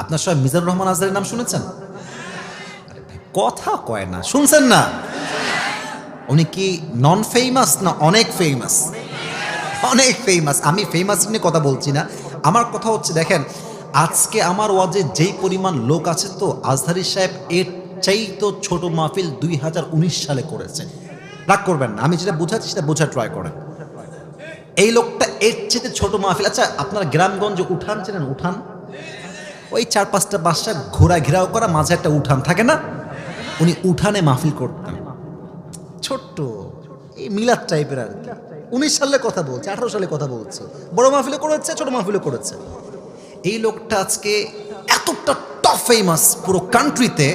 আপনার সবাই মিজানুর রহমান আজহারের নাম শুনেছেন? কথা কয় না, শুনছেন না? উনি কি নন ফেমাস না অনেক ফেমাস অনেক ফেমাস আমি ফেমাস নিয়ে কথা বলছি না। আমার কথা হচ্ছে, দেখেন, আজকে আমার ওয়াজে যেই পরিমাণ লোক আছে তো, আজহারি সাহেব এর চাই তো ছোট মাহফিল দুই হাজার উনিশ সালে করেছে। রাগ করবেন না, আমি যেটা বোঝাচ্ছি সেটা বোঝা ট্রাই করেন। এই লোকটা এর চেয়ে ছোট মাহফিল। আচ্ছা আপনার গ্রামগঞ্জে উঠান চেনেন? উঠান? ওই চার পাঁচটা বাসা ঘোরা ঘেরাও করা, মাঝে একটা উঠান থাকে না? উনি উঠানে মাহফিল করতেন। ছোট্ট, এই মিলাদ টাইপের আর কি। উনিশ সালে কথা বলছে, আঠারো সালে কথা বলছে। বড় মাহফিলে করেছে, ছোট মাহফিলে করেছে। এই লোকটা আজকে এতটা টপ ফেমাস পুরো কান্ট্রিতে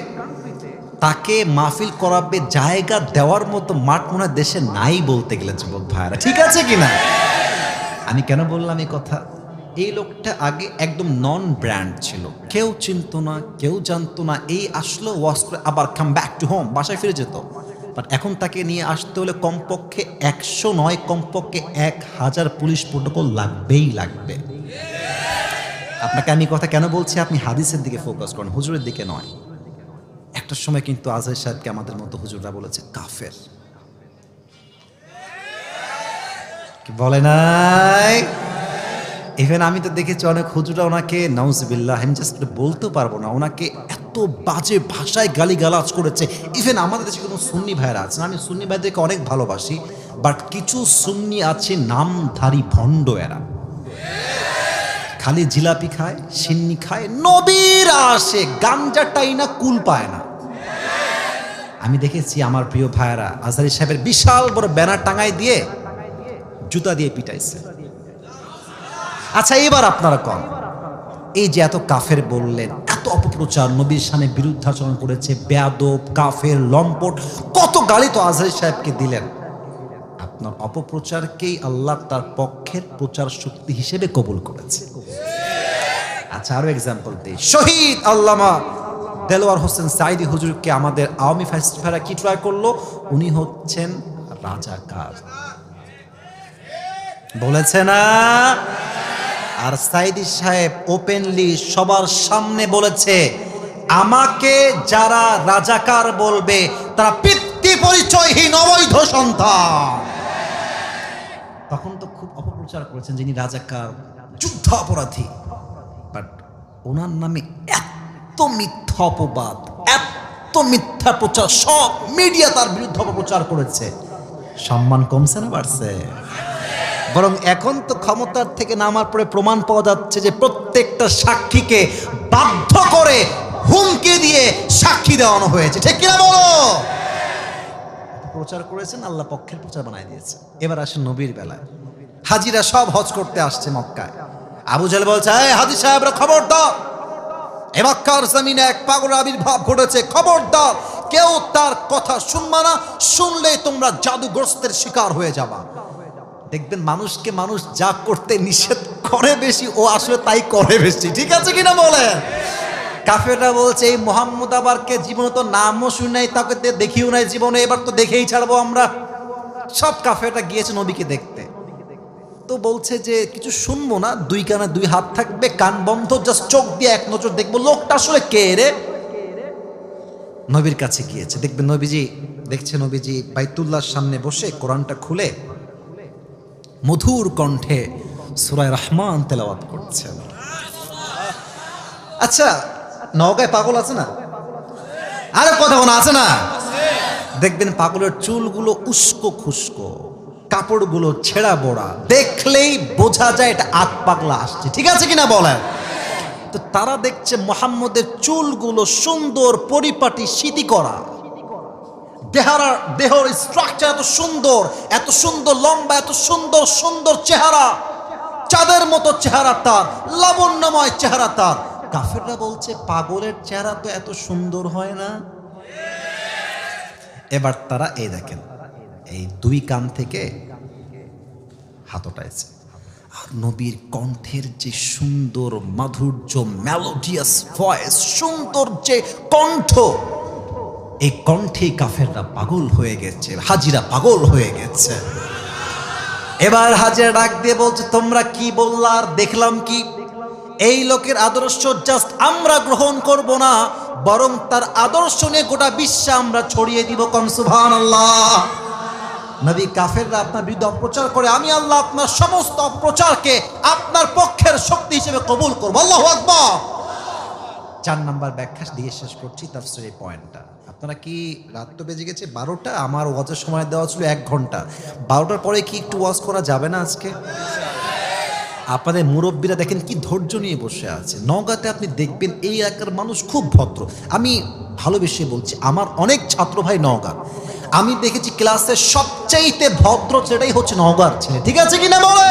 তাকে মাহফিল করাবে জায়গা দেওয়ার মতো মাঠ মনে দেশে নাই বলতে গেলে, যুবক ভাইরা ঠিক আছে কি না আমি কেন বললাম এই কথা? এই লোকটা আগে একদম নন ব্র্যান্ড ছিল। কেউ চিনতো না, কেউ জানতো না, এই আসলো ওয়াশ করে আবার কাম ব্যাক টু হোম বাসায় ফিরে যেত। বাট এখন তাকে নিয়ে আসতে হলে কমপক্ষে একশো নয়, কমপক্ষে এক হাজার পুলিশ প্রোটোকল লাগবেই লাগবে। আপনাকে আমি কথা কেন বলছি? আপনি হাদিসের দিকে ফোকাস করেন, হুজুরের দিকে নয়। একটা সময় কিন্তু আজহার সাহেবকে আমাদের মতো হুজুররা বলেছে, কাফের। বলে নাই? ইভেন আমি তো দেখেছি অনেক হুজুরা ওনাকে, নাউজবিল্লাহ, আমি জাস্ট বলতে পারব না। ওনাকে এত বাজে ভাষায় গালিগালাজ করেছে। ইভেন আমাদের দেশে কোনো সুন্নি ভাইরা আছে আমি সুন্নি ভাইদেরকে অনেক ভালোবাসি বাট কিছু সুন্নি আছে নামধারী ভণ্ড এরা। খালি জিলাপি খায়, সিন্নি খায়, নবীর আসে গাঞ্জাটাই না কুল পায় না। আমি দেখেছি আমার প্রিয় ভাইয়েরা, আজহারি সাহেবের বিশাল বড় ব্যানার টাঙাই দিয়ে জুতা দিয়ে পিটাইছে। আচ্ছা এবার আপনারা কন। এই যে এত কাফের বললেন, এত অপপ্রচার, নবীর সামনে বিরুদ্ধাচরণ করেছে, বেয়াদব, কাফের, লম্পট, কত গালি তো আজহারি সাহেবকে দিলেন। আপনার অপপ্রচারকেই আল্লাহ তার পক্ষের প্রচার শক্তি হিসেবে কবুল করেছে। আচ্ছা আরও এক্সাম্পল দিই। শহীদ আল্লামা দেলোয়ার হোসেন সাইদি হুজুরকে আমাদের আওয়ামী ফেস্টিভ্যালে কি ট্রাই করল? উনি হচ্ছেন রাজাকার। বলেছে না? আর সাইদি সাহেব ওপেনলি সবার সামনে বলেছে, আমাকে যারা রাজাকার বলবে, তারা পিতৃ পরিচয়হীন অবৈধ সন্তান। তখন তো খুব অপপ্রচার করেছেন যিনি রাজাকার, যুদ্ধ অপরাধী। বাট ওনার নামে এত মিথ্যা অপবাদ, এত মিথ্যা প্রচার, সব মিডিয়া তার বিরুদ্ধে অপপ্রচার করেছে। সম্মান কমছে না বাড়ছে? বরং এখন তো ক্ষমতার থেকে নামার পরে প্রমাণ পাওয়া যাচ্ছে যে প্রত্যেকটা সাক্ষীকে বাধ্য করে হুমকি দিয়ে সাক্ষী দেওয়ানো হয়েছে। ঠিক কিনা বলো? প্রচার করেছেন, আল্লাহ পক্ষের প্রচার বানাই দিয়েছে এবার আসেন নবীর বেলায়। হাজিরা সব হজ করতে আসছে মক্কায়। আবু জাল বলছে, এই হাজি সাহেবরা, খবর দাও। এ জমিনে এক পাগল আবির্ভাব ঘটেছে, খবর দাও। কেউ তার কথা শুনবা না শুনলে তোমরা জাদুগ্রস্তের শিকার হয়ে যাবা। দেখবেন মানুষকে মানুষ যা করতে নিষেধ করে বেশি, ও আসলে তাই করে বেশি। ঠিক আছে কিনা বলেন? কাফেররা বলছে, এই মোহাম্মদ আবারকে জীবনে তো নামও শুনে নাই, তাকে দেখিও নাই জীবনে, এবার তো দেখেই ছাড়বো আমরা। সব কাফেররা গিয়েছে নবীকে দেখতে। তো বলছে যে, কিছু শুনব না, দুই কানে দুই হাত থাকবে, কান বন্ধ জাস্ট চোখ দিয়ে এক নজর দেখব, লোকটা আসলে কে রে? নবীর কাছে গিয়েছে। দেখবেন নবীজি, দেখছে নবীজি বাইতুল্লাহর সামনে বসে কোরআনটা খুলে মধুর কণ্ঠে সুরায় রহমান তেলাওয়াত করছেন আচ্ছা নওগায় পাগল আছে না? আরে কথা কোনো আছে না? দেখবেন পাগলের চুলগুলো উস্কো খুস্কো, কাপড়গুলো ছেঁড়া বোড়া, দেখলেই বোঝা যায় এটা আত পাগলা আসছে। ঠিক আছে কিনা বলেন? তো তারা দেখছে মোহাম্মদের চুলগুলো সুন্দর পরিপাটি স্মৃতি করা। দেহারা দেহর স্ট্রাকচার এত সুন্দর এত সুন্দর লম্বা, এত সুন্দর সুন্দর চেহারা। চাঁদের মতো চেহারা তার, লাবণ্যময় চেহারা তার। কাফেররা বলছে, পাগলের চেহারা তো এত সুন্দর হয় না? এবার তারা এই দেখেন, এই দুই কান থেকে হাত ওঠাইছে। আর নবীর কণ্ঠের যে সুন্দর মাধুর্য মেলোডিয়াস ভয়েস সুন্দর যে কণ্ঠ এই কণ্ঠে কাফেররা পাগল হয়ে গেছে, হাজিরা পাগল হয়ে গেছে। এবার হাজিরা ডাক দিয়ে বলছে, তোমরা কি বললা আর দেখলাম কি? এই লোকের আদর্শ জাস্ট আমরা গ্রহণ করব না, বরং তার আদর্শ নিয়ে গোটা বিশ্বে আমরা ছড়িয়ে দিব কম সুভান আল্লাহ নবী কাফেররা আপনার বিরুদ্ধে অপপ্রচার করে, আমি আল্লাহ আপনার সমস্ত অপপ্রচারকে আপনার পক্ষের শক্তি হিসেবে কবুল করব। আল্লাহ আকবার। চার নাম্বার ব্যাখ্যা দিয়ে শেষ করছি এই পয়েন্টটা। আপনারা কি রাত তো বেজে গেছে? বারোটা? আমার ওয়াজের সময় দেওয়া ছিল এক ঘণ্টা। বারোটার পরে কি একটু ওয়াজ করা যাবে না আজকে? আপনাদের মুরব্বীরা দেখেন কি ধৈর্য নিয়ে বসে আছে। নওগাঁতে আপনি দেখবেন এই এলাকার মানুষ খুব ভদ্র। আমি ভালোবেসে বলছি, আমার অনেক ছাত্র ভাই নওগাঁ। আমি দেখেছি ক্লাসের সবচাইতে ভদ্র সেটাই হচ্ছে নওগাঁর ছেলে। ঠিক আছে কি না বলে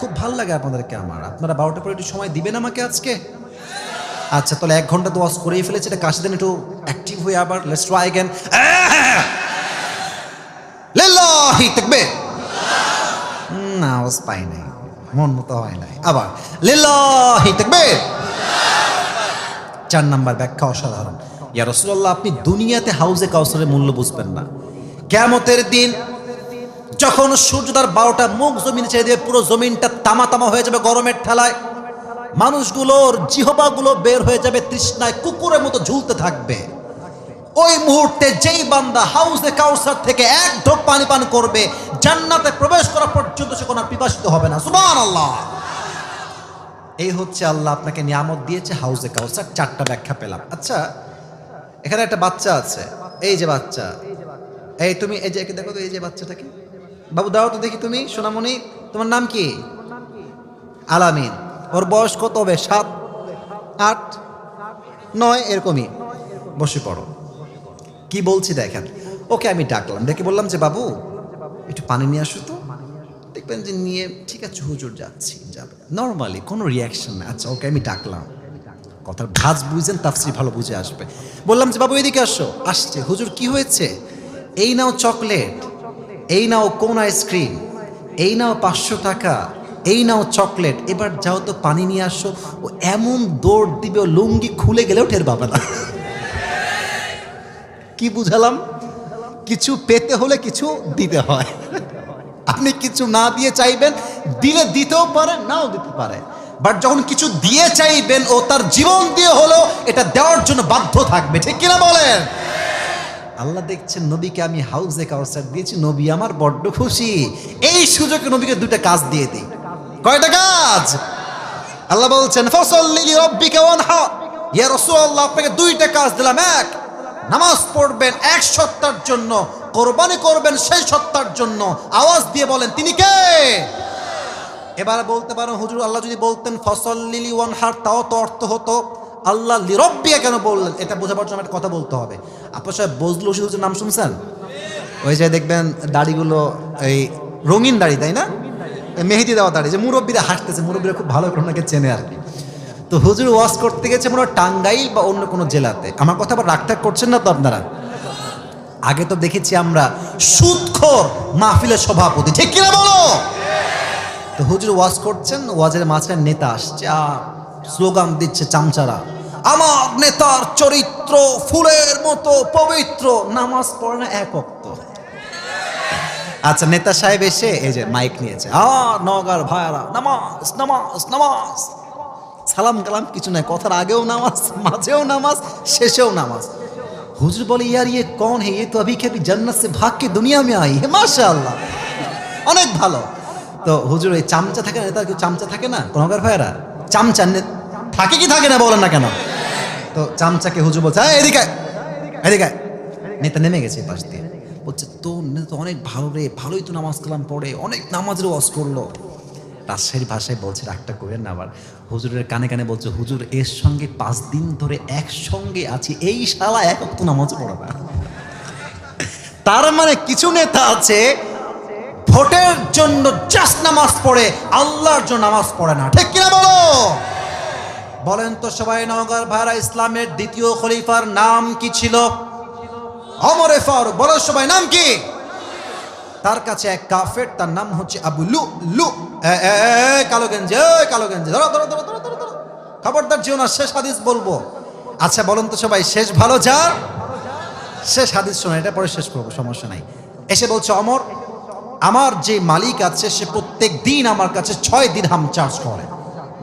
খুব ভালো লাগে আপনাদেরকে আমার। আপনারা বারোটা পরে একটু সময় দিবেন আমাকে আজকে? আচ্ছা তাহলে এক ঘণ্টা তো করেই ফেলেছে, এটা কাশি দেন একটু অ্যাক্টিভ হয়ে আবার লেটস ট্রাই অ্যাগেন লিল্লাহি তাকবীর। না আওয়াজ পাই নাই, মন মতো হয় নাই। আবার, লিল্লাহি তাকবীর। চার নাম্বার ব্যাখ্যা অসাধারণ। ইয়া রাসূলুল্লাহ, আপনি দুনিয়াতে হাউজে কাউসারের মূল্য বুঝবেন না। কিয়ামতের দিন, যখন সূর্য তার বারোটা মুখ জমিনে ছেড়ে দেবে পুরো জমিনটা তামা তামা হয়ে যাবে গরমের ঠেলায় মানুষগুলোর জিহবাগুলো বের হয়ে যাবে, তৃষ্ণায় কুকুরের মতো ঝুলতে থাকবে। ওই মুহূর্তে যেই বান্দা হাউসে কাউসার থেকে এক ঢোক পানি পান করবে, জান্নাতে প্রবেশ করা পর্যন্ত সে কোনো পিপাসিত হবে না। সুবহান আল্লাহ এই হচ্ছে আল্লাহ আপনাকে নিয়ামত দিয়েছে হাউসে কাউসার চারটা ব্যাখ্যা পেলাম। আচ্ছা এখানে একটা বাচ্চা আছে। এই যে বাচ্চা। এই তুমি, এই যে দেখো তো, এই যে বাচ্চাটাকে। বাবু, দাও তো দেখি তুমি, সোনামণি, তোমার নাম কি? আলামিন। ওর বয়স কত হবে? সাত, আট, নয়, এরকমই। বসে পড়ো। কি বলছি দেখেন? ওকে আমি ডাকলাম। ডেকে বললাম যে, বাবু, একটু পানি নিয়ে আসো তো। দেখবেন যে নিয়ে, ঠিক আছে, হুজুর যাচ্ছি, যাবে। নর্মালি কোনো রিয়াকশন না। আচ্ছা ওকে আমি ডাকলাম। কথার ভাজ বুঝছেন তাফসি ভালো বুঝে আসবে। বললাম যে, বাবু, এদিকে আসো। আসছে। হুজুর, কি হয়েছে? এই নাও চকলেট, এই নাও কোন আইসক্রিম, এই নাও পাঁচশো টাকা। এই নাও চকলেট, এবার যাও তো পানি নিয়ে আসো। ও এমন দৌড় দিবে, ও লুঙ্গি খুলে গেলেও টের পাবে না। কি বুঝালাম? কিছু পেতে হলে কিছু দিতে হয়। আপনি কিছু না দিয়ে চাইবেন, দিলে দিতেও পারে, নাও দিতে পারে। বাট যখন কিছু দিয়ে চাইবেন, ও তার জীবন দিয়ে হলো এটা দেওয়ার জন্য বাধ্য থাকবে। ঠিক কিনা বলেন? আল্লাহ দেখছেন নবীকে আমি হাউসে কাউসার দিয়েছি, নবী আমার বড্ড খুশি। এই সুযোগে নবীকে দুটা কাজ দিয়ে দিই। কয়টা কাজ? আল্লাহ বলছেন ফসল্লি রব্বিকা ওয়ানহা। ইয়া রাসূলুল্লাহ, আপনাকে দুইটা কাজ দিলাম। এক, নামাজ পড়বেন এক সত্তার জন্য, কোরবানি করবেন সেই সত্তার জন্য। আওয়াজ দিয়ে বলেন, তিনি কে? এবার বলতে পারেন, হুজুর, আল্লাহ যদি বলতেন ফসল লিলি ওয়ান হার তাও তো অর্থ হতো। আল্লাহ লিরব্বিয়া কেন বললেন? এটা বোঝাবার জন্য একটা কথা বলতে হবে। আপনার সাহেব বজলু হুজুর নাম শুনছেন? ওই যে দেখবেন দাড়িগুলো, এই রঙিন দাড়ি, তাই না? মেহেদি দেওয়া দাঁড়িয়ে যে মুরব্বীরা হাসতেছে মুরব্বীরা খুব ভালো করে ওনাকে চেনে আর কি। তো হুজুর ওয়াজ করতে গেছে মনে হয় টাঙ্গাইল বা অন্য কোনো জেলাতে। আমার কথা আবার রাগটাগ করছেন না তো আপনারা? আগে তো দেখেছি আমরা সুদখোর মাহফিলের সভাপতি, ঠিক কিনা বলো? তো হুজুর ওয়াজ করছেন, ওয়াজের মাঝখানে নেতা আসছে স্লোগান দিচ্ছে চামচারা, আমার নেতার চরিত্র ফুলের মতো পবিত্র, নামাজ পড়ে না এক অক্ত। আচ্ছা নেতা সাহেব এসে, এই যে মাইক নিয়েছে। আ নগার নামাজ নামাজ নামাজ। সালাম কালাম কিছু নাই, কথার আগেও নামাজ, মাঝেও নামাজ, শেষেও নামাজ। হুজুর বলে, ইয়ার ইয়ে কন হে? এ তো আবি খেপি জান্নাত সে ভাগকে দুনিয়া মে আই হে মাসা আল্লাহ অনেক ভালো। তো হুজুর, এই চামচা থাকে না নেতা চামচা থাকে না? নগর ভাইরা চামচা থাকে কি থাকে না বলেন না কেন? তো চামচাকে হুজুর বলছে এদিকে এদিকে নেতা নেমে গেছে পাশ দিয়ে। বলছে, তো তো অনেক ভালো রে, ভালোই তো নামাজ কালাম পড়ে, অনেক নামাজের ওয়াজ করল। রাজশাহীর ভাষায় বলছে, রাগটা করেন না আবার। হুজুরের কানে কানে বলছে, হুজুর, এর সঙ্গে পাঁচ দিন ধরে একসঙ্গে আছি, এই শালা এক অক্ত নামাজ পড়ে না। তার মানে কিছু নেতা আছে, ভোটের জন্য জাস্ট নামাজ পড়ে, আল্লাহর জন্য নামাজ পড়ে না। ঠিক কিনা বলো? বলেন তো সবাই নগর ভাইরা ইসলামের দ্বিতীয় খলিফার নাম কি ছিল? অমরে ফারুক, বলো সবাই নাম কি? তার কাছে এক কাফের, তার নাম হচ্ছে আবু লু লু কালো গেঞ্জি কালো গেঞ্জি। ধরো ধরো ধরো ধরো ধরো ধরো। খবরদার যেও না শেষ হাদিস বলব। আচ্ছা বলুন তো সবাই, শেষ ভালো যার? শেষ হাদিস শোনা এটা পরে শেষ করব, সমস্যা নাই। এসে বলছে, অমর, আমার যে মালিক আছে, সে প্রত্যেক দিন আমার কাছে ছয় দিরহাম চার্জ করে।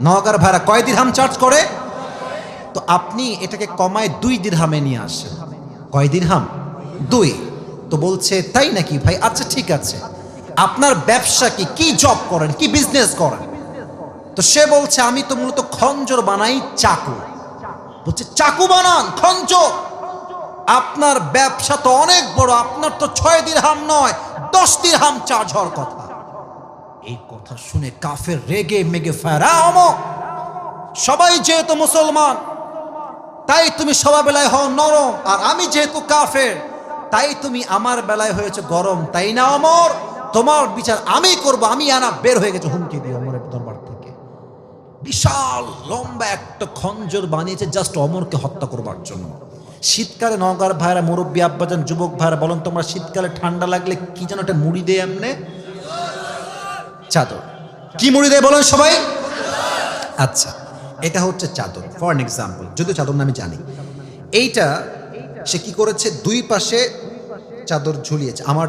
নওগাঁর ভাড়া কয় দিরহাম চার্জ করে? তো আপনি এটাকে কমায় দুই দিরহামে নিয়ে আসেন। কয় দিরহাম? দুই। তো বলছে, তাই নাকি ভাই? আচ্ছা ঠিক আছে। আপনার ব্যবসা কি? কি জব করেন? কি বিজনেস করেন? তো সে বলছে, আমি তো মূলত খঞ্জর বানাই চাকু। বলছে, চাকু বানান? খঞ্জর? আপনার ব্যবসা তো অনেক বড়। আপনার তো ছয় দিরহাম নয়, দশ দিরহাম চার্জ হওয়ার কথা। এই কথা শুনে কাফের রেগে মেগে ফেরা ফেরাম সবাই যেহেতু মুসলমান, তাই তুমি সবার বেলায় হও নরম। আর আমি যেহেতু কাফের তাই তুমি আমার বেলায় হয়েছে গরম, তাই না অমর? তোমার বিচার আমি করব, আমি আনা বের হয়ে গেছে হুমকি দিয়ে অমরের দরবার থেকে। বিশাল লম্বা একটা খঞ্জর বানিয়েছে জাস্ট অমরকে হত্যা করবার জন্য। শীতকালে নগার ভাইরা মুরব্বী আব্বাজান, যুবক ভাইরা, বলেন তোমরা শীতকালে ঠান্ডা লাগলে কি যেন একটা মুড়ি দেয় এমনে? চাদর। কি মুড়ি দেয় বলেন সবাই? আচ্ছা এটা হচ্ছে চাদর ফর এক্সাম্পল যদিও চাদর না আমি জানি। এইটা সে কি করেছে? দুই পাশে চাদর ঝুলিয়েছে। আমার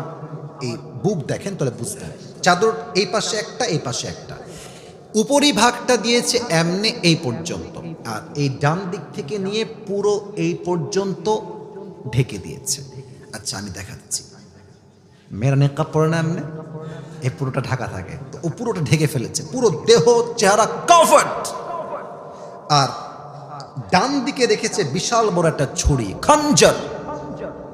এই বুক দেখেন, তাহলে বুঝতে হবে। চাদর এই পাশে একটা, এই পাশে একটা। উপরি ভাগটা দিয়েছে এমনে এই পর্যন্ত। আর এই ডান দিক থেকে নিয়ে পুরো এই পর্যন্ত ঢেকে দিয়েছে। আচ্ছা আমি দেখাচ্ছি। মেয়েরা নেকাব পরে না এমনি? এই পুরোটা ঢাকা থাকে। তো পুরোটা ঢেকে ফেলেছে। পুরো দেহ, চেহারা কমফর্ট আর ডান দিকে রেখেছে বিশাল বড় একটা ছুরি, খঞ্জর।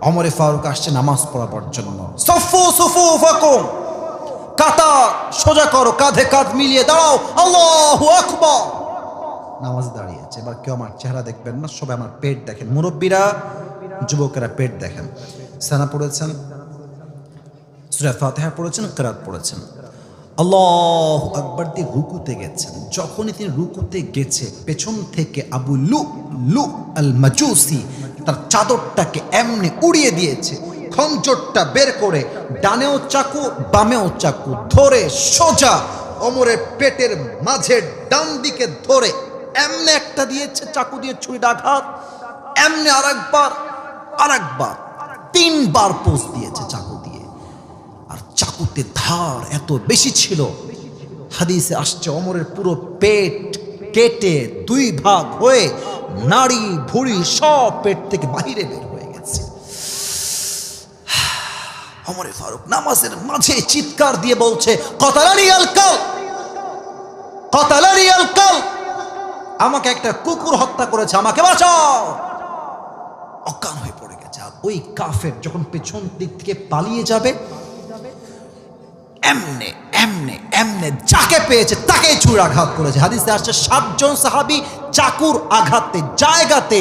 অমরে ফারুক আসছে নামাজ পড়াবার জন্য। সফু সফু, ফাকুম। কাতা সোজা করো, কাঁধে কাঁধ মিলিয়ে দাঁড়াও। আল্লাহু আকবার। নামাজ দাঁড়িয়েছে। এবার কেউ আমার চেহারা দেখবেন না, সবাই আমার পেট দেখেন। মুরব্বীরা, যুবকেরা পেট দেখেন। সানা পড়েছেন, সুরা ফাতেহা পড়েছেন, কেরাত পড়েছেন। আল্লাহ আকবর দিয়ে রুকুতে গেছেন। যখনই তিনি রুকুতে গেছে, পেছন থেকে আবু লু লু আল মাজুসি তার চাদরটাকে এমনি উড়িয়ে দিয়েছে, খঞ্জরটা বের করে ডানেও চাকু, বামেও চাকু ধরে সোজা অমরের পেটের মাঝে ডান দিকে ধরে এমনি একটা দিয়েছে, চাকু দিয়ে ছুরিটা আঘাত, এমনি আরেকবার আরেকবার, তিনবার পোষ দিয়েছে চাকু। দিয়ে ধার এত বেশি ছিল। হাদিসে আসছে, অমরের পুরো পেট কেটে দুই ভাগ হয়ে নাড়ি ভুড়ি সব পেট থেকে বাহিরে বের হয়ে গেছে। অমরে ফারুক নামাজের মাঝে চিৎকার দিয়ে বলছে কতালারি আল কাল কতালারি আল কাল আমাকে একটা কুকুর হত্যা করেছে, আমাকে বাঁচাও। অজ্ঞান হয়ে পড়ে গেছে। আর ওই কাফের যখন পেছন দিক থেকে পালিয়ে যাবে এমনে এমনে এমনে যাকে পেয়েছে তাকে চুর আঘাত করেছে। হাদিসে আসছে, সাতজন সাহাবি চাকুর আঘাতে, জায়গাতে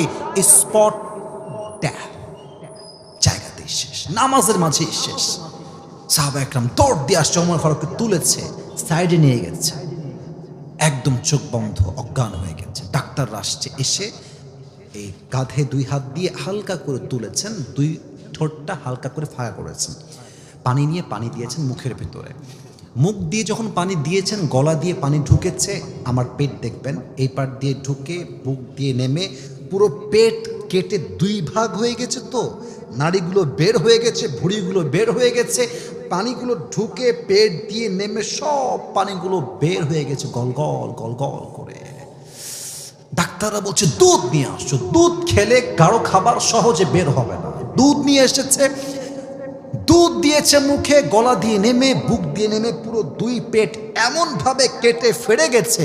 স্পট জায়গাতে শেষ, নামাজের মাঝে শেষ। সাহাবা একরাম দৌড় দিয়ে আসছে, ওমর ফারুককে তুলেছে, সাইডে নিয়ে গেছে। একদম চোখ বন্ধ, অজ্ঞান হয়ে গেছে। ডাক্তার আসছে, এসে এই কাঁধে দুই হাত দিয়ে হালকা করে তুলেছেন, দুই ঠোঁটটা হালকা করে ফাঁকা করেছেন। পানি নিয়ে পানি দিয়েছেন মুখের ভিতরে। মুখ দিয়ে যখন পানি দিয়েছেন, গলা দিয়ে পানি ঢুকেছে, আমার পেট দেখবেন, এই পাট দিয়ে ঢুকে বুক দিয়ে নেমে পুরো পেট কেটে দুই ভাগ হয়ে গেছে তো। নাড়িগুলো বের হয়ে গেছে, ভুঁড়িগুলো বের হয়ে গেছে, পানিগুলো ঢুকে পেট দিয়ে নেমে সব পানিগুলো বের হয়ে গেছে গল গল গল গল করে। ডাক্তাররা বলছে, দুধ নিয়ে আসছো, দুধ খেলে কারও খাবার সহজে বের হবে না। দুধ নিয়ে এসেছে দুধ দিয়েছে মুখে, গলা দিয়ে নেমে, বুক দিয়ে নেমে, পুরো দুই পেট এমন ভাবে কেটে ফেড়ে গেছে।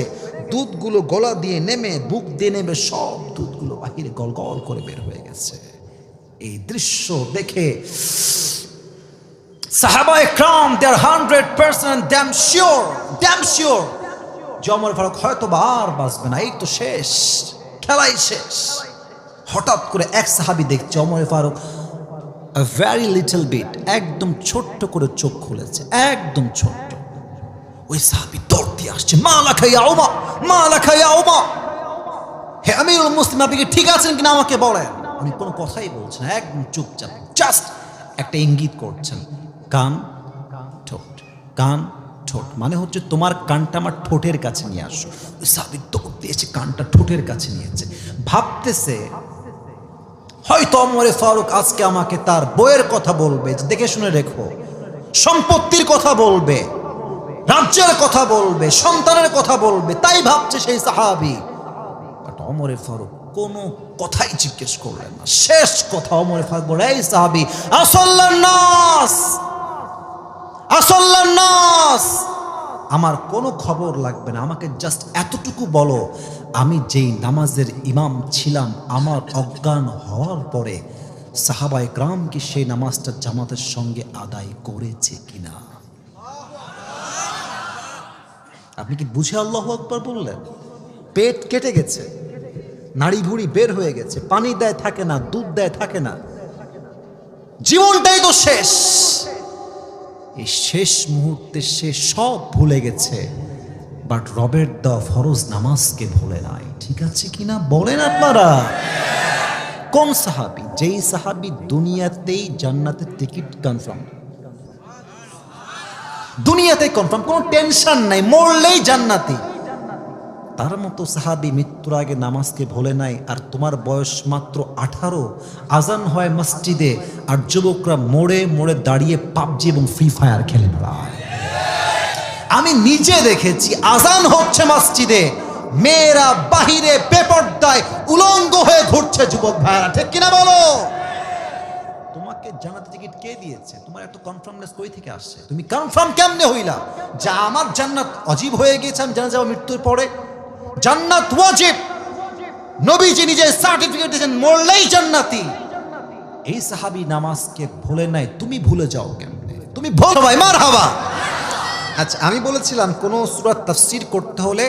দুধগুলো গলা দিয়ে নেমে, বুক দিয়ে নেমে, সব দুধগুলো বাহিরে গল গল করে বের হয়ে গেছে। এই দৃশ্য দেখে সাহাবা একরাম they're hundred percent damn sure damn sure জমর Farooq হয়তো বা আর বাঁচবে না। এই তো শেষ, খেলাই শেষ। হঠাৎ করে এক সাহাবি দেখছে, Umar Farooq very little bit একদম ছোট্ট করে চোখ খুলেছে, একদম ছোট্ট। ওই সাহাবি দৌড় দিয়ে আসছে মা লাখাইয়া ওমা মা লাখাইয়া ওমা হে আমিরুল মুসলিম, আপনি কি ঠিক আছেন কিনা আমাকে বলেন? উনি কোনো কথাই বলছেন একদম চুপচাপ জাস্ট একটা ইঙ্গিত করছেন। কান ঠোঁট কান ঠোঁট মানে হচ্ছে তোমার কানটা আমার ঠোঁটের কাছে নিয়ে আসো। ওই সাবির দৌড় দিয়েছে, কানটা ঠোঁটের কাছে নিয়েছে। ভাবতেছে হয়তো অমরে ফারুক আজকে আমাকে তার বইয়ের কথা বলবে, দেখে শুনে রেখো। সম্পত্তির কথা বলবে, রাজ্যের কথা বলবে, সন্তানের কথা বলবে, তাই ভাবছে সেই সাহাবি। অমরে ফারুক কোনো কথাই জিজ্ঞেস করলেন না। শেষ কথা অমরে ফারুক বলে এই সাহাবি আসল্লার নাস আসল্লার নাস। আমার কোনো খবর লাগবে না। আমাকে জাস্ট এতটুকু বলো, আমি যেই নামাজের ইমাম ছিলাম, আমার অজ্ঞান হওয়ার পরে সাহাবাই গ্রাম কি সেই নামাজটা জামাতের সঙ্গে আদায় করেছে কিনা? আপনি কি বুঝে আল্লাহ আকবর বললেন? পেট কেটে গেছে, নাড়ি ভুড়ি বের হয়ে গেছে, পানি দেয় থাকে না, দুধ দেয় থাকে না। জীবনটাই তো শেষ। এই শেষ মুহূর্তে সে সব ভুলে গেছে। বাট রবের দ্য ফরজ নামাজকে ভুলে নাই। ঠিক আছে কি না? বলেন আপনারা। কোন সাহাবি? যেই সাহাবি দুনিয়াতেই জান্নাতের টিকিট কনফার্ম দুনিয়াতে কনফার্ম কোনো টেনশন নাই, মরলেই জান্নাতি। তার মতো সাহাবি মৃত্যুর আগে নামাজকে ভোলে নাই, আর তোমার বয়স মাত্র আঠারো। আজান হয় মসজিদে, আর যুবকরা মোড়ে মোড়ে দাঁড়িয়ে পাবজি এবং ফ্রি ফায়ার খেলে আমি নিজে দেখেছি, আজান হচ্ছে মসজিদে। মেয়েরা বাহিরে বেপর্দায় উলঙ্গ হয়ে ঘুরছে যুবক ভাইরা ঠিক কিনা বলো? তোমাকে জানাতে টিকিট কে দিয়েছে? তোমার এত কনফার্মনেস কই থেকে আসছে? তুমি কনফার্ম কেমনে হইলা? যা আমার জান্নাত অজীব হয়ে গেছে আমি জানা যাব মৃত্যুর পরে। জান্নাত ওয়াজিব। নবীজি নিজে সার্টিফিকেট দিয়েছেন, মরলেই জান্নাতি। এই সাহাবি নামাজকে ভুলে নাই, তুমি ভুলে যাও কেমনে? তুমি ভুল ভাই মার হাওয়া আচ্ছা আমি বলেছিলাম, কোনো সুরাত তাফসির করতে হলে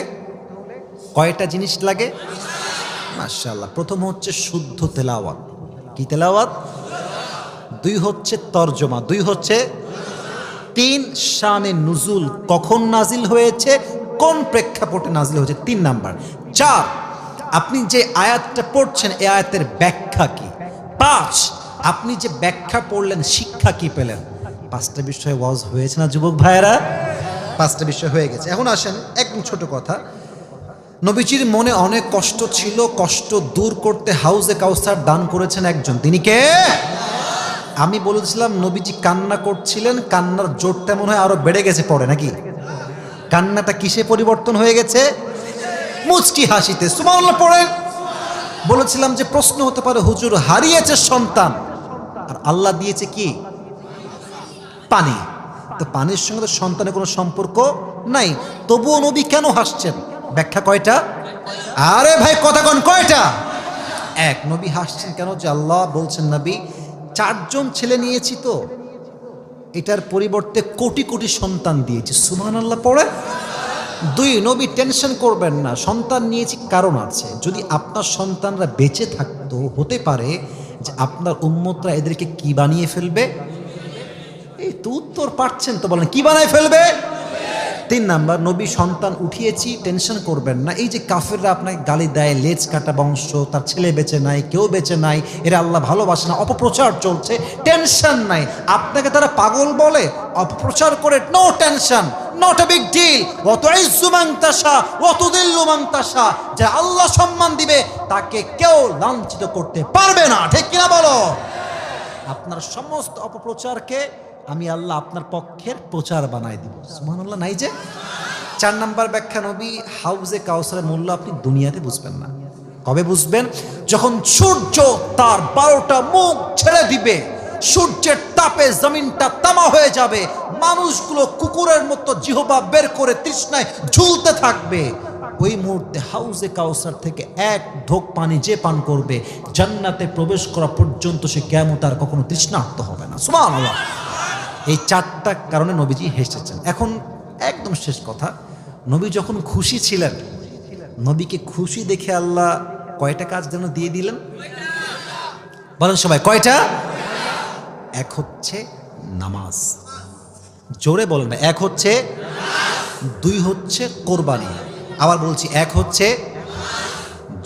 কয়টা জিনিস লাগে? মাশাআল্লাহ, প্রথম হচ্ছে শুদ্ধ তেলাওয়াত। কি তেলাওয়াত? দুই হচ্ছে তর্জমা, দুই হচ্ছে তিন শানে নুজুল, কখন নাজিল হয়েছে? কোন প্রেক্ষাপটে নাজিল হয়েছে? তিন নাম্বার। চার, আপনি যে আয়াতটা পড়ছেন এই আয়াতের ব্যাখ্যা কি? পাঁচ, আপনি যে ব্যাখ্যা পড়লেন, শিক্ষা কি পেলেন? পাঁচটা বিষয় ওয়াজ হয়েছে না, যুবক ভাইয়েরা? পাঁচটা বিষয় হয়ে গেছে। এখন আসেন একদম ছোট কথা। নবীজির মনে অনেক কষ্ট ছিল, কষ্ট দূর করতে হাউজে কাউসার দান করেছেন একজন। তিনি কে? আমি বলেছিলাম, নবীজি কান্না করছিলেন, কান্নার জোরটা মনে হয় আরও বেড়ে গেছে পরে, নাকি? কান্নাটা কিসে পরিবর্তন হয়ে গেছে? মুচকি হাসিতে। সুমানুল্লাহ পড়েন। বলেছিলাম যে প্রশ্ন হতে পারে, হুজুর হারিয়েছে সন্তান, আর আল্লাহ দিয়েছে কি? পানি। তো পানির সঙ্গে তো সন্তানের কোনো সম্পর্ক নাই। তবুও নবী কেন হাসছেন? ব্যাখ্যা কয়টা? আরে ভাই, কথা কন, কয়টা? এক, নবী হাসছেন কেন? যে আল্লাহ বলছেন, নবী, চারজন ছেলে নিয়েছি তো। এটার পরিবর্তে কোটি কোটি সন্তান দিয়েছে। সুমান আল্লাহ পড়ে? দুই, নবী টেনশন করবেন না। সন্তান নিয়েছি কারণ আছে। যদি আপনার সন্তানরা বেঁচে থাকতো, হতে পারে যে আপনার উন্মতরা এদেরকে কি বানিয়ে ফেলবে? এই তো উত্তর পাচ্ছেন তো বলেন, কি বানায় ফেলবে? তিন নাম্বার, নবী সন্তান উঠিয়েছি, টেনশন করবেন না। এই যে কাফেররা আপনাকে গালি দেয়, লেজ কাটা বংশ, তার ছেলে বেঁচে নাই, কেউ বেঁচে নাই, এরা আল্লাহ ভালোবাসে না, অপপ্রচার চলছে, টেনশন নাই। আপনাকে তারা পাগল বলে, অপপ্রচার করে no tension not a big deal অত ইসুমাংতাসা অত দিল্লুমাংতাসা যে আল্লাহ সম্মান দিবে, তাকে কেউ লাঞ্ছিত করতে পারবে না। ঠিক কিনা বলো? আপনার সমস্ত অপপ্রচারকে আমি আল্লাহ আপনার পক্ষের প্রচার বানাই দিব। সুবহানাল্লাহ, নাই যে? চার নাম্বার ব্যাখ্যা, নবী, হাউজে কাউসারের মূল্য আপনি দুনিয়াতে বুঝবেন না। কবে বুঝবেন? যখন সূর্য তার বারোটা মুখ ছেড়ে দিবে, সূর্যের তাপে জমিনটা তামা হয়ে যাবে, মানুষগুলো কুকুরের মতো জিহবা বের করে তৃষ্ণায় ঝুলতে থাকবে। ওই মুহূর্তে হাউজে কাউসার থেকে এক ঢোক পানি যে পান করবে, জান্নাতে প্রবেশ করা পর্যন্ত সে কেমন তার কখনো তৃষ্ণার্ত হবে না। সুবহানাল্লাহ। এই চারটা কারণে নবীজি হেসেছেন। এখন একদম শেষ কথা, নবী যখন খুশি ছিলেন, নবীকে খুশি দেখে আল্লাহ কয়টা কাজ যেন দিয়ে দিলেন? বলেন সবাই, কয়টা? এক হচ্ছে নামাজ। জোরে বলেন না, এক হচ্ছে, দুই হচ্ছে কোরবানি। আবার বলছি, এক হচ্ছে,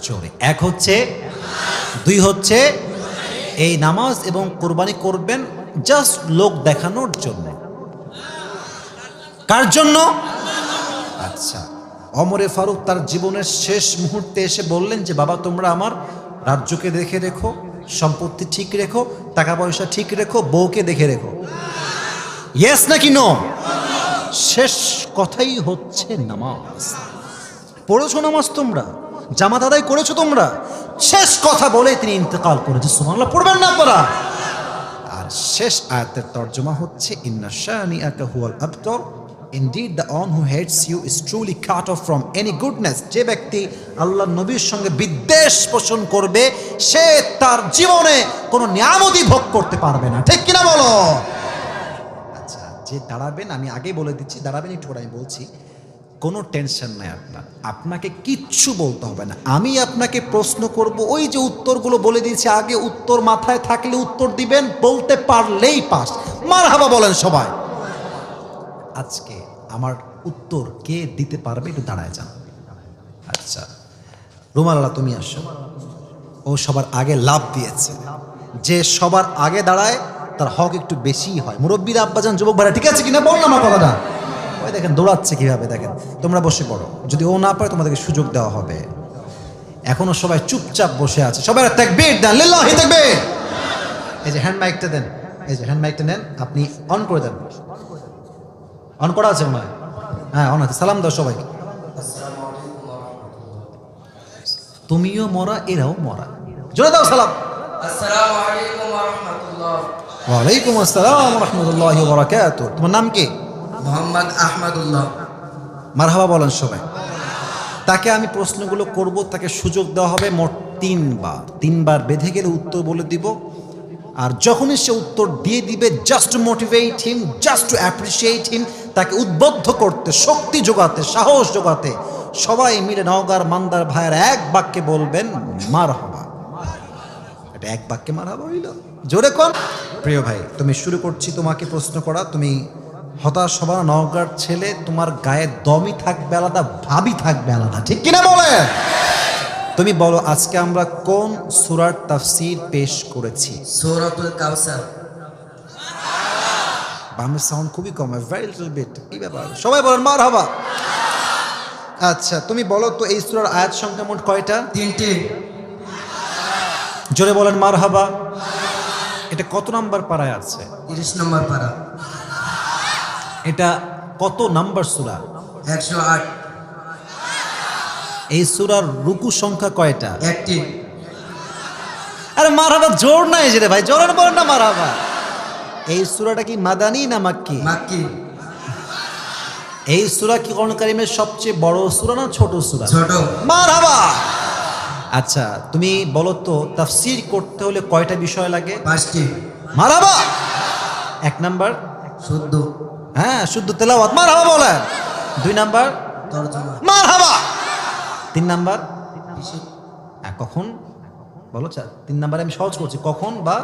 জোরে। এক হচ্ছে, দুই হচ্ছে, এই নামাজ এবং কোরবানি করবেন জাস্ট লোক দেখানোর জন্য। কার জন্য? আচ্ছা অমরে ফারুক তার জীবনের শেষ মুহূর্তে এসে বললেন যে, বাবা, তোমরা আমার রাজ্যকে দেখে রেখো, সম্পত্তি ঠিক রেখো, টাকা পয়সা ঠিক রেখো, বউকে দেখে রেখো। ইয়েস নাকি নো শেষ কথাই হচ্ছে নামাজ। পড়েছো নামাজ তোমরা? জামাত আদায় করেছ তোমরা? শেষ কথা বলে তিনি ইন্তেকাল করেছে। সুমাল্লাহ পড়বেন না পড়া শেষ আয়াতের তর্জমা হচ্ছে, ইন্না শানি আকা হুয়াল আবতর। Who hates you is truly cut off from any goodness. যে ব্যক্তি আল্লাহ নবীর সঙ্গে বিদ্বেষ পোষণ করবে, সে তার জীবনে কোনো নিয়ামতি ভোগ করতে পারবে না। ঠিক কিনা বলো? আচ্ছা যে দাঁড়াবেন, আমি আগেই বলে দিচ্ছি, দাঁড়াবেন, একটু আমি বলছি। কোনো টেনশন নাই আপনার। আপনাকে কিচ্ছু বলতে হবে না। আমি আপনাকে প্রশ্ন করব, ওই যে উত্তরগুলো বলে দিয়েছি, আগে উত্তর মাথায় থাকলে উত্তর দিবেন, বলতে পারলেই পাস। মার হাবা বলেন সবাই। আজকে আমার উত্তর কে দিতে পারবে একটু দাঁড়ায় যান। আচ্ছা রুমালা তুমি আসো। ও সবার আগে লাভ দিয়েছে। যে সবার আগে দাঁড়ায়, তার হক একটু বেশিই হয়। মুরব্বীরা, আব্বাজান যুবক ভাড়া ঠিক আছে কিনা? বল না আমার কথাটা। ওই দেখেন দৌড়াচ্ছে কীভাবে দেখেন? তোমরা বসে পড়ো। যদি ও না পারে তোমাদেরকে সুযোগ দেওয়া হবে। এখনও সবাই চুপচাপ বসে আছে। সবাই তাকবীর দেন লিল্লাহি তাকবীর। এই যে হ্যান্ড মাইকটা দেন এই যে হ্যান্ড মাইকটা নেন আপনি অন করে দেন। অন করা আছে মনে হয়? হ্যাঁ অন আছে। সালাম দাও সবাইকে। তুমিও মরা এরাও মরা। জোরে দাও সালাম। আসসালামু আলাইকুম ওয়া রাহমাতুল্লাহ। ওয়ালাইকুম আসসালাম রহমতুল্লাহ বরাকাত তোমার নাম কি? মোহাম্মদ আহমদুল্লাহ। মারহাবা বলেন সবাই। তাকে আমি প্রশ্নগুলো করব, তাকে সুযোগ দেওয়া হবে মোট তিনবার। তিনবার বেঁধে গেলে উত্তর বলে দিব। আর যখনই সে উত্তর দিয়ে দিবে just motivate him just to appreciate him তাকে উদ্বুদ্ধ করতে, শক্তি যোগাতে, সাহস যোগাতে, সবাই মিলে নওগার মান্দার ভাইয়ের এক বাক্যে বলবেন মার হবা এটা এক বাক্যে মার হবা হইল। জোরে কম প্রিয় ভাই, তুমি শুরু করছি তোমাকে প্রশ্ন করা। তুমি হতাশ হবা নওগাঁর ছেলে তোমার গায়ে দমই থাকবে আলাদা ভাবি থাকবে আলাদা। ঠিক কিনা বলে তুমি বলো আজকে আমরা কোন সুরার তাফসির পেশ করেছি? সূরাতুল কাউসার বামের সাউন্ড খুবই কম ভেরি লিটল বিট কি ব্যাপার? সবাই বলেন মার হবা আচ্ছা তুমি বলো তো এই সুরার আয়াত সংখ্যা মোট কয়টা? তিনটি। জোরে বলেন মার হাবা এটা কত নাম্বার পাড়ায় আছে? তিরিশ নম্বর পারা এটা কত নাম্বার সুরা? একশো আট। এই সুরার রুকু সংখ্যা কয়টা? একটি। আরে মার হাবা জোর নাই যে রে ভাই জোরের বলেন না মার হাবা এই সুরাটা কি মাদানি না মাক্কি? মাক্কি। এই সুরা কি কোরআন কারিমের সবচেয়ে বড় সুরা না ছোট সুরা? ছোট। মার হাবা আচ্ছা তুমি বলো তো তাফসির করতে হলে কয়টা বিষয় লাগে? পাঁচটি। মার হাবা এক নাম্বার। শুদ্ধ। হ্যাঁ শুদ্ধ তেলাওয়াত। মার হাবা বলেন। দুই নাম্বার? তর্জমা মার হাবা তিন নাম্বার? হ্যাঁ, কখন? বলো তিন নাম্বারে আমি সহজ করছি। কখন বা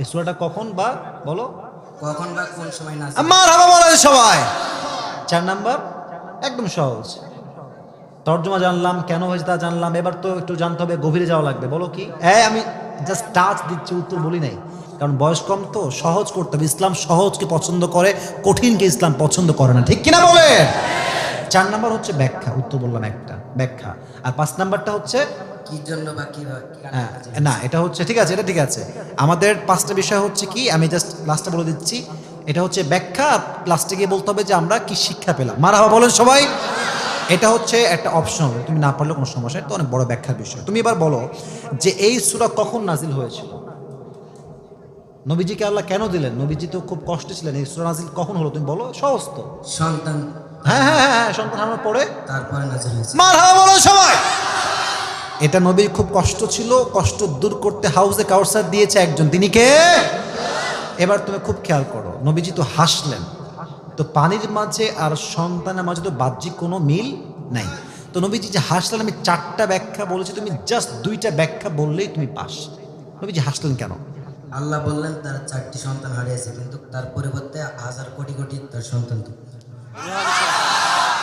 এই সূরাটা কখন বা বলো। কখন বা কোন সময় না মার হাবা বলেন সবাই। চার নাম্বার? একদম সহজ। তর্জমা জানলাম কেন হয়েছে তা জানলাম। এবার তো একটু জানতে হবে গভীরে যাওয়া লাগবে। বলো কি? হ্যাঁ আমি জাস্ট টাচ দিচ্ছি উত্তর বলি নাই। কারণ বয়স কম তো সহজ করতে হবে। ইসলাম সহজকে পছন্দ করে কঠিনকে ইসলাম পছন্দ করে না। ঠিক কিনা বলে চার নাম্বার হচ্ছে ব্যাখ্যা উত্তর বললাম একটা ব্যাখ্যা। আর পাঁচ নাম্বারটা হচ্ছে কি জন্য বা হ্যাঁ, না এটা হচ্ছে ঠিক আছে এটা ঠিক আছে। আমাদের পাঁচটা বিষয় হচ্ছে কি আমি জাস্ট লাস্টটা বলে দিচ্ছি। এটা হচ্ছে ব্যাখ্যা লাস্টে গিয়ে বলতে হবে যে আমরা কি শিক্ষা পেলাম। মারা বলেন সবাই। এটা হচ্ছে একটা অপশন তুমি না পারলে কোনো সমস্যা এটা অনেক বড় ব্যাখ্যার বিষয়। তুমি এবার বলো যে এই সুরা কখন নাজিল হয়েছিল? নবীজিকে আল্লাহ কেন দিলেন? নবীজি তো খুব কষ্টে ছিলেন। এই সুরা নাজিল কখন হলো তুমি বলো? সহজ তো। সন্তান। হ্যাঁ হ্যাঁ হ্যাঁ হ্যাঁ সন্তান আমার পরে তারপরে নাজিল হয়েছে। মার বলো সবাই! এটা নবীর খুব কষ্ট ছিল কষ্ট দূর করতে হাউসে কাউসার দিয়েছে একজন। তিনি কে? এবার তুমি খুব খেয়াল করো নবীজি তো হাসলেন। তো পানির মাঝে আর সন্তানের মাঝে তো বাহ্যিক কোনো মিল নাই। তো নবীজি যে হাসলেন আমি চারটা ব্যাখ্যা বলেছি তুমি জাস্ট দুইটা ব্যাখ্যা বললেই তুমি পাস। নবীজি হাসলেন কেন? আল্লাহ বললেন তার চারটি সন্তান হারিয়েছে কিন্তু তার পরিবর্তে হাজার কোটি কোটি তার সন্তান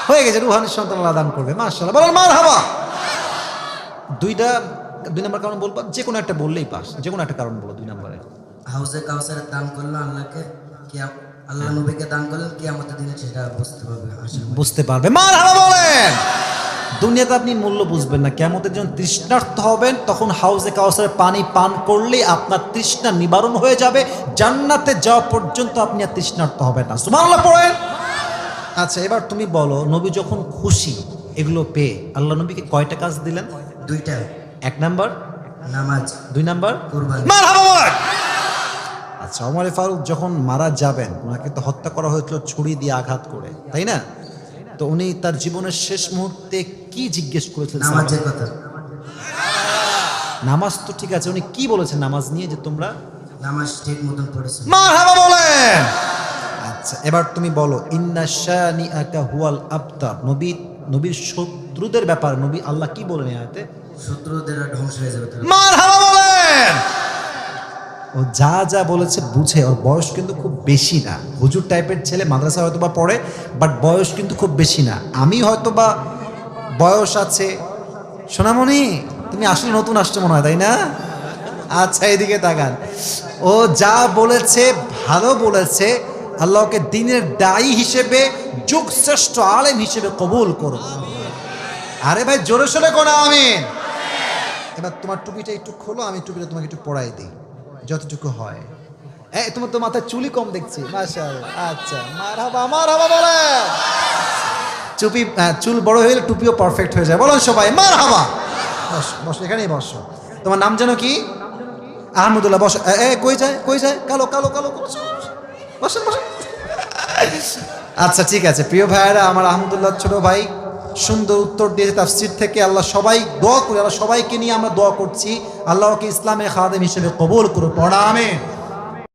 হয়ে গেছে রুহানের সন্তান আল্লাহ দান করবে মাশাল্লাহ বলেন মার হাবা দুইটা দুই নম্বর কারণ বলবা যে কোনো একটা বললেই পাস যে কোনো একটা কারণ বলো দুই নম্বরে। হাউসে কাউসারের দান করল আল্লাহকে কি আল্লাহ নবীকে দান করলেন কি আমাদের দিনে সেটা বুঝতে পারবে বুঝতে পারবে। মার হাবা বলেন! দুনিয়াতে আপনি মূল্য বুঝবেন না। কেমতের যখন তৃষ্ণার্থ হবেন তখন হাউসে কাউসারের পানি পান করলেই আপনার তৃষ্ণা নিবারণ হয়ে যাবে। জান্নাতে যাওয়া পর্যন্ত আপনি আর তৃষ্ণার্থ হবেন না। সুবহানাল্লাহ পড়েন। আচ্ছা এবার তুমি বলো নবী যখন খুশি এগুলো পেয়ে আল্লাহ নবীকে কয়টা কাজ দিলেন? দুইটা। এক নাম্বার? নামাজ। দুই নাম্বার? কুরবানি। আচ্ছা ওমর ফারুক যখন মারা যাবেন ওনাকে তো হত্যা করা হয়েছিল ছুরি দিয়ে আঘাত করে তাই না? তো উনি তার জীবনের শেষ মুহূর্তে কি জিজ্ঞেস করেছিলেন? নামাজের কথা। নামাজ তো ঠিক আছে উনি কি বলেছেন নামাজ নিয়ে যে তোমরা নামাজ ঠিক মতন পড়েছে? মারহাবা বলেন! আচ্ছা এবার তুমি বলো ইন্না শানি আকা হুয়াল আবতার নবী নবীর শত্রুদের ব্যাপার নবী আল্লাহ কি বলেন এই আয়াতে? শত্রুদের ধ্বংস হয়ে যাবে মারহাবা বলেন! ও যা যা বলেছে বুঝে, ওর বয়স কিন্তু খুব বেশি না। হুজুর টাইপের ছেলে মাদ্রাসা হয়তো বা পড়ে বাট বয়স কিন্তু খুব বেশি না। আমি হয়তো বা বয়স আছে। সোনামণি, তুমি আসলে নতুন আসছো মনে হয়, তাই না? আচ্ছা এদিকে তাকান। ও যা বলেছে, ভালো বলেছে, আল্লাহকে দিনের দায়ী হিসেবে, যুগশ্রেষ্ঠ আলেম হিসেবে কবুল করো। আরে ভাই, জোরে সোরে কোনা আমিন? এবার তোমার টুপিটা একটু খোলো, আমি টুপিটা তোমাকে একটু পরাই দিই। যতটুকু হয়। এই তোমার তো মাথায় চুলি কম দেখছি মাশাআল্লাহ। আচ্ছা মারহাবা মারহাবা বলে চুপি চুল বড় হয়ে টুপিও পারফেক্ট হয়ে যায়। বলো সবাই মারহাবা। বসো বসো এখানেই বসো। তোমার নাম যেন কি? আহমদুল্লাহ বসো। এ, এ কই যায় কই যায়? কালো কালো কালো বসো বসো বসো। আচ্ছা ঠিক আছে। প্রিয় ভাইয়েরা আমার আহমদুল্লাহ ছোট ভাই সুন্দর উত্তর দিয়েছে তাফসির থেকে। আল্লাহ সবাই দোয়া করি, আল্লাহ সবাইকে নিয়ে আমরা দোয়া করছি। আল্লাহকে ইসলামের খাদেম হিসেবে কবল করুন। পড়া